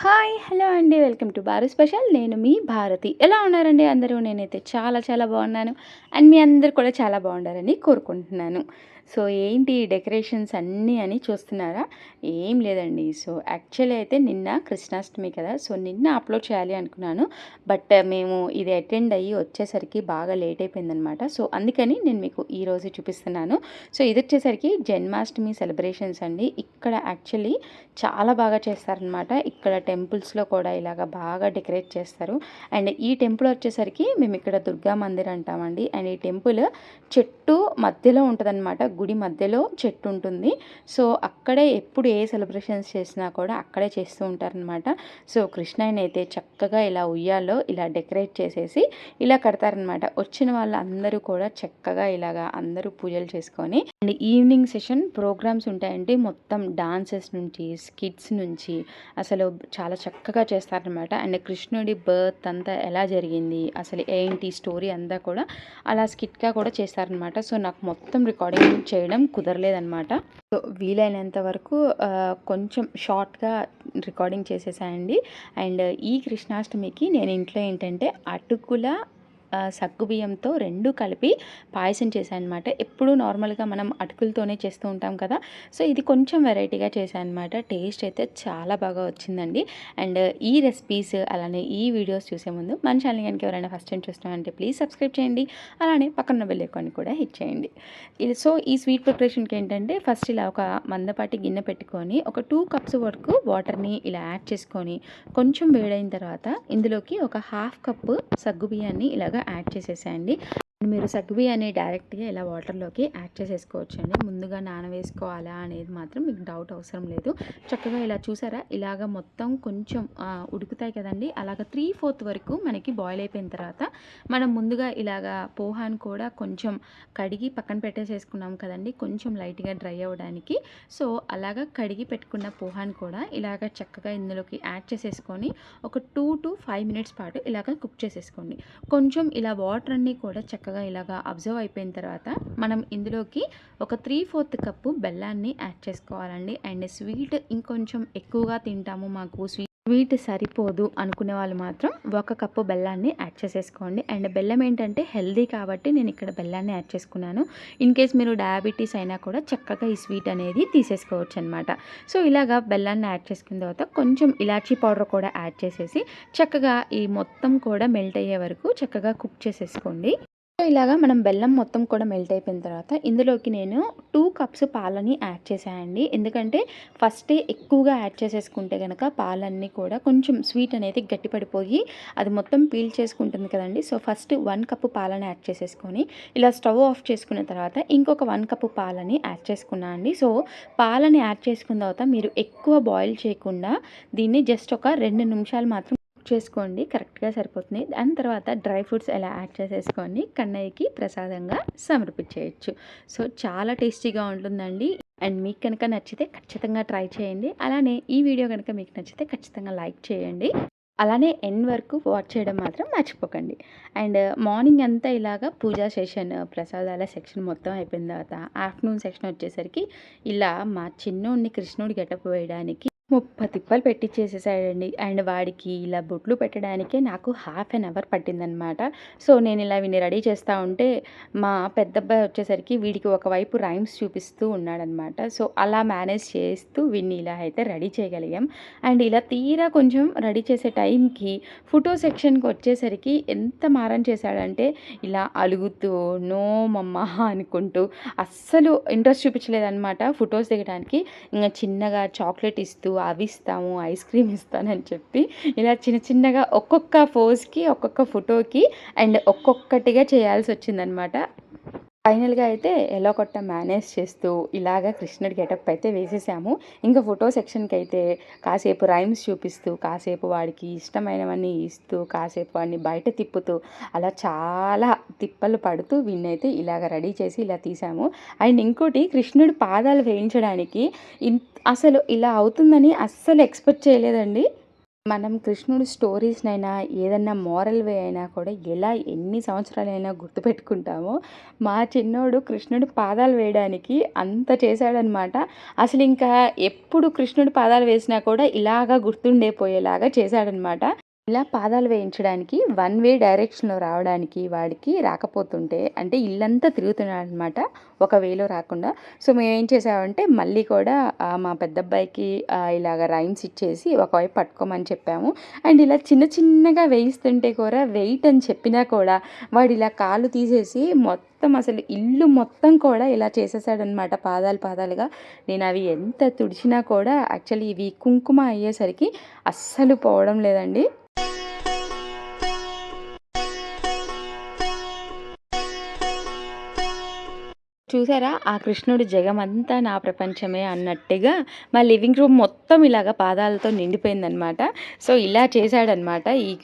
Hi hello అండి. Welcome to Bharat special. నేను మీ భారతి. ఎలా ఉన్నారండి అందరూ? నేనైతే చాలా చాలా బాగున్నాను. అండ్ మీ అందరు కూడా చాలా బాగుండాలని కోరుకుంటున్నాను. సో ఏంటి డెకరేషన్స్ అన్నీ అని చూస్తున్నారా? ఏం లేదండి. సో యాక్చువల్లీ అయితే నిన్న కృష్ణాష్టమి కదా సో నిన్న అప్లోడ్ చేయాలి అనుకున్నాను. బట్ మేము ఇది అటెండ్ అయ్యి వచ్చేసరికి బాగా లేట్ అయిపోయిందనమాట. సో అందుకని నేను మీకు ఈరోజు చూపిస్తున్నాను. సో ఇది వచ్చేసరికి జన్మాష్టమి సెలబ్రేషన్స్ అండి. ఇక్కడ యాక్చువల్లీ చాలా బాగా చేస్తారనమాట. ఇక్కడ టెంపుల్స్లో కూడా ఇలాగ బాగా డెకరేట్ చేస్తారు. అండ్ ఈ టెంపుల్ వచ్చేసరికి మేము ఇక్కడ దుర్గా మందిర్ అంటామండి. అండ్ ఈ టెంపుల్ చెట్టు మధ్యలో ఉంటుందన్నమాట గుడి మధ్యలో చెట్టు ఉంటుంది. సో అక్కడే ఎప్పుడు ఏ సెలబ్రేషన్స్ చేసినా కూడా అక్కడే చేస్తూ ఉంటారనమాట సో కృష్ణయ్యని అయితే చక్కగా ఇలా ఉయ్యాలో ఇలా డెకరేట్ చేసేసి ఇలా కడతారనమాట వచ్చిన వాళ్ళందరూ కూడా చక్కగా ఇలాగా అందరూ పూజలు చేసుకొని అండ్ ఈవినింగ్ సెషన్ ప్రోగ్రామ్స్ ఉంటాయండి. మొత్తం డాన్సెస్ నుంచి స్కిట్స్ నుంచి అసలు చాలా చక్కగా చేస్తారనమాట అండ్ కృష్ణుడి బర్త్ అంతా ఎలా జరిగింది అసలు ఏంటి స్టోరీ అంతా కూడా అలా స్కిట్గా కూడా చేస్తారనమాట సో నాకు మొత్తం రికార్డింగ్ చేయడం కుదరలేదనమాట సో వీలైనంత వరకు కొంచెం షార్ట్గా రికార్డింగ్ చేసేసాయండి అండ్ ఈ కృష్ణాష్టమికి నేను ఇంట్లో ఏంటంటే అటుకుల సగ్గుబియ్యంతో రెండు కలిపి పాయసం చేశాను అనమాట ఎప్పుడు నార్మల్గా మనం అటుకులతోనే చేస్తూ ఉంటాం కదా. సో ఇది కొంచెం వెరైటీగా చేశాను అనమాట టేస్ట్ అయితే చాలా బాగా వచ్చిందండి. అండ్ ఈ రెసిపీస్ అలానే ఈ వీడియోస్ చూసే ముందు మన ఛానల్ కనుక ఎవరైనా ఫస్ట్ టైం చూస్తున్నామంటే ప్లీజ్ సబ్స్క్రైబ్ చేయండి. అలానే పక్కన బెల్ ఐకాన్ కూడా హిట్ చేయండి. సో ఈ స్వీట్ ప్రిపరేషన్కి ఏంటంటే ఫస్ట్ ఇలా ఒక మందపాటి గిన్నె పెట్టుకొని ఒక టూ కప్స్ వరకు వాటర్ని ఇలా యాడ్ చేసుకొని కొంచెం వేడైన తర్వాత ఇందులోకి ఒక హాఫ్ కప్పు సగ్గు బియ్యాన్ని ఇలాగ యాడ్ చేసేసేయండి. మీరు సగ్వి అనే డైరెక్ట్గా ఇలా వాటర్లోకి యాడ్ చేసేసుకోవచ్చు అండి ముందుగా నానవేసుకోవాలా అనేది మాత్రం మీకు డౌట్ అవసరం లేదు. చక్కగా ఇలా చూసారా? ఇలాగ మొత్తం కొంచెం ఉడుకుతాయి కదండి. అలాగ త్రీ ఫోర్త్ వరకు మనకి బాయిల్ అయిపోయిన తర్వాత మనం ముందుగా ఇలాగ పోహాన్ కూడా కొంచెం కడిగి పక్కన పెట్టేసేసుకున్నాం కదండి. కొంచెం లైట్గా డ్రై అవ్వడానికి. సో అలాగ కడిగి పెట్టుకున్న పోహాన్ కూడా ఇలాగ చక్కగా ఇందులోకి యాడ్ చేసేసుకొని ఒక టూ టు ఫైవ్ మినిట్స్ పాటు ఇలాగ కుక్ చేసేసుకోండి. కొంచెం ఇలా వాటర్ అన్నీ కూడా చక్కగా చక్కగా ఇలాగా అబ్జర్వ్ అయిపోయిన తర్వాత మనం ఇందులోకి ఒక త్రీ ఫోర్త్ కప్పు బెల్లాన్ని యాడ్ చేసుకోవాలండి. అండ్ స్వీట్ ఇంకొంచెం ఎక్కువగా తింటాము మాకు. స్వీట్ స్వీట్ సరిపోదు అనుకునే వాళ్ళు మాత్రం ఒక కప్పు బెల్లాన్ని యాడ్ చేసేసుకోండి. అండ్ బెల్లం ఏంటంటే హెల్దీ కాబట్టి నేను ఇక్కడ బెల్లాన్ని యాడ్ చేసుకున్నాను. ఇన్ కేస్ మీరు డయాబెటీస్ అయినా కూడా చక్కగా ఈ స్వీట్ అనేది తీసేసుకోవచ్చు అనమాట సో ఇలాగా బెల్లాన్ని యాడ్ చేసుకున్న తర్వాత కొంచెం ఇలాచీ పౌడర్ కూడా యాడ్ చేసేసి చక్కగా ఈ మొత్తం కూడా మెల్ట్ అయ్యే వరకు చక్కగా కుక్ చేసేసుకోండి. సో ఇలాగా మనం బెల్లం మొత్తం కూడా మెల్ట్ అయిపోయిన తర్వాత ఇందులోకి నేను టూ కప్స్ పాలని యాడ్ చేసాయండి ఎందుకంటే ఫస్టే ఎక్కువగా యాడ్ చేసేసుకుంటే కనుక పాలన్నీ కూడా కొంచెం స్వీట్ అనేది గట్టిపడిపోయి అది మొత్తం పీల్ చేసుకుంటుంది కదండి. సో ఫస్ట్ వన్ కప్పు పాలని యాడ్ చేసేసుకొని ఇలా స్టవ్ ఆఫ్ చేసుకున్న తర్వాత ఇంకొక వన్ కప్పు పాలని యాడ్ చేసుకున్నా అండి సో పాలని యాడ్ చేసుకున్న తర్వాత మీరు ఎక్కువ బాయిల్ చేయకుండా దీన్ని జస్ట్ ఒక రెండు నిమిషాలు మాత్రం చేసుకోండి కరెక్ట్గా సరిపోతుంది. దాని తర్వాత డ్రై ఫ్రూట్స్ ఎలా యాడ్ చేసేసుకొని కన్నయ్యకి ప్రసాదంగా సమర్పించేయచ్చు. సో చాలా టేస్టీగా ఉంటుందండి. అండ్ మీకు కనుక నచ్చితే ఖచ్చితంగా ట్రై చేయండి. అలానే ఈ వీడియో కనుక మీకు నచ్చితే ఖచ్చితంగా లైక్ చేయండి. అలానే ఎన్ వరకు వాచ్ చేయడం మాత్రం మర్చిపోకండి. అండ్ మార్నింగ్ అంతా ఇలాగా పూజా సెషన్ ప్రసాదాల సెక్షన్ మొత్తం అయిపోయిన తర్వాత ఆఫ్టర్నూన్ సెక్షన్ వచ్చేసరికి ఇలా మా చిన్నోడిని కృష్ణుడి గెటప్ వేయడానికి ముప్ప తిప్పలు పెట్టించేసేసాడండి అండ్ వాడికి ఇలా బొట్లు పెట్టడానికే నాకు హాఫ్ అన్ అవర్ పట్టిందనమాట. సో నేను ఇలా వీడిని రెడీ చేస్తూ ఉంటే మా పెద్దబ్బాయి వచ్చేసరికి వీడికి ఒకవైపు రైమ్స్ చూపిస్తూ ఉన్నాడనమాట. సో అలా మేనేజ్ చేస్తూ వీడిని ఇలా అయితే రెడీ చేయగలిగాం. అండ్ ఇలా తీరా కొంచెం రెడీ చేసే టైంకి ఫోటో సెక్షన్కి వచ్చేసరికి ఎంత మారం చేశాడంటే ఇలా అలుగుతూ నో మమ్మ అనుకుంటూ అస్సలు ఇంట్రెస్ట్ చూపించలేదన్నమాట ఫొటోస్ దిగడానికి ఇంకా చిన్నగా చాక్లెట్ ఇస్తూ అవి ఇస్తాము ఐస్ క్రీమ్ ఇస్తానని చెప్పి ఇలా చిన్న చిన్నగా ఒక్కొక్క పోజ్కి ఒక్కొక్క ఫోటోకి అండ్ ఒక్కొక్కటిగా చేయాల్సి వచ్చిందనమాట ఫైనల్గా అయితే ఎలా కొట్ట మేనేజ్ చేస్తూ ఇలాగ కృష్ణుడి గెటప్ అయితే వేసేసాము. ఇంకా ఫోటో సెక్షన్కి అయితే కాసేపు రైమ్స్ చూపిస్తూ కాసేపు వాడికి ఇష్టమైనవన్నీ ఇస్తూ కాసేపు వాడిని బయట తిప్పుతూ అలా చాలా తిప్పలు పడుతూ విన్నైతే ఇలాగ రెడీ చేసి ఇలా తీసాము. అండ్ ఇంకోటి కృష్ణుడి పాదాలు వేయించడానికి అసలు ఇలా అవుతుందని అస్సలు ఎక్స్పెక్ట్ చేయలేదండి. మనం కృష్ణుడి స్టోరీస్‌నైనా, ఏదన్నా మోరల్ వే అయినా కూడా ఎలా ఎన్ని సంవత్సరాలైనా గుర్తుపెట్టుకుంటామో, మా చిన్నోడు కృష్ణుడు పాదాలు వేయడానికి అంత చేశాడనమాట. అసలు ఇంకా ఎప్పుడు కృష్ణుడు పాదాలు వేసినా కూడా ఇలాగా గుర్తుండిపోయేలాగా చేశాడనమాట. ఇలా పాదాలు వేయించడానికి వన్ వే డైరెక్షన్‌లో రావడానికి వాడికి రాకపోతుంటే అంటే ఇల్లంతా తిరుగుతున్నాడనమాట. ఒక వేలో రాకుండా. సో, మేము ఏం చేసామంటే మళ్ళీ కూడా మా పెద్దబ్బాయికి ఆహ్, ఇలాగ రైమ్స్ ఇచ్చేసి ఒకవైపు పట్టుకోమని చెప్పాము. అండ్ ఇలా చిన్న చిన్నగా వేయిస్తుంటే కూడా వెయిట్ అని చెప్పినా కూడా వాడు ఇలా కాళ్ళు తీసేసి మొత్తం అసలు ఇల్లు మొత్తం కూడా ఇలా చేసేసాడనమాట పాదాలు పాదాలుగా. నేను అవి ఎంత తుడిచినా కూడా యాక్చువల్లీ ఇవి కుంకుమ అయ్యేసరికి అస్సలు పోవడం లేదండి. చూసారా? ఆ కృష్ణుడి జగమంతా నా ప్రపంచమే అన్నట్టుగా మా లివింగ్ రూమ్ మొత్తం ఇలాగ పాదాలతో నిండిపోయిందనమాట. సో, ఇలా చేశాడనమాట ఈ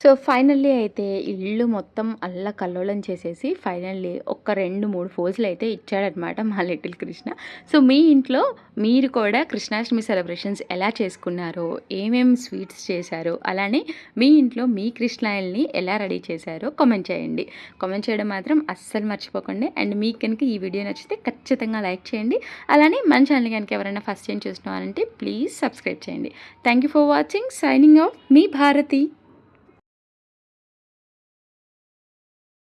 సో, ఫైనల్లీ అయితే ఇల్లు మొత్తం అల్ల కల్లోలం చేసేసి ఫైనల్లీ ఒక 2, 3 ఫోజులైతే ఇచ్చాడనమాట మా లిటిల్ కృష్ణ. సో, మీ ఇంట్లో మీరు కూడా కృష్ణాష్టమి సెలబ్రేషన్స్ ఎలా చేసుకున్నారో, ఏమేమి స్వీట్స్ చేశారో, అలానే మీ ఇంట్లో మీ కృష్ణాయల్ని ఎలా రెడీ చేశారో కామెంట్ చేయండి. కామెంట్ చేయడం మాత్రం అస్సలు మర్చిపోకండి. అండ్ మీకు కనుక ఈ వీడియో నచ్చితే ఖచ్చితంగా లైక్ చేయండి. అలానే మన ఛానల్ కనుక ఎవరైనా ఫస్ట్ టైం చూస్తున్నారంటే ప్లీజ్ సబ్స్క్రైబ్ చేయండి. Thank you for watching. Signing off me Bharati.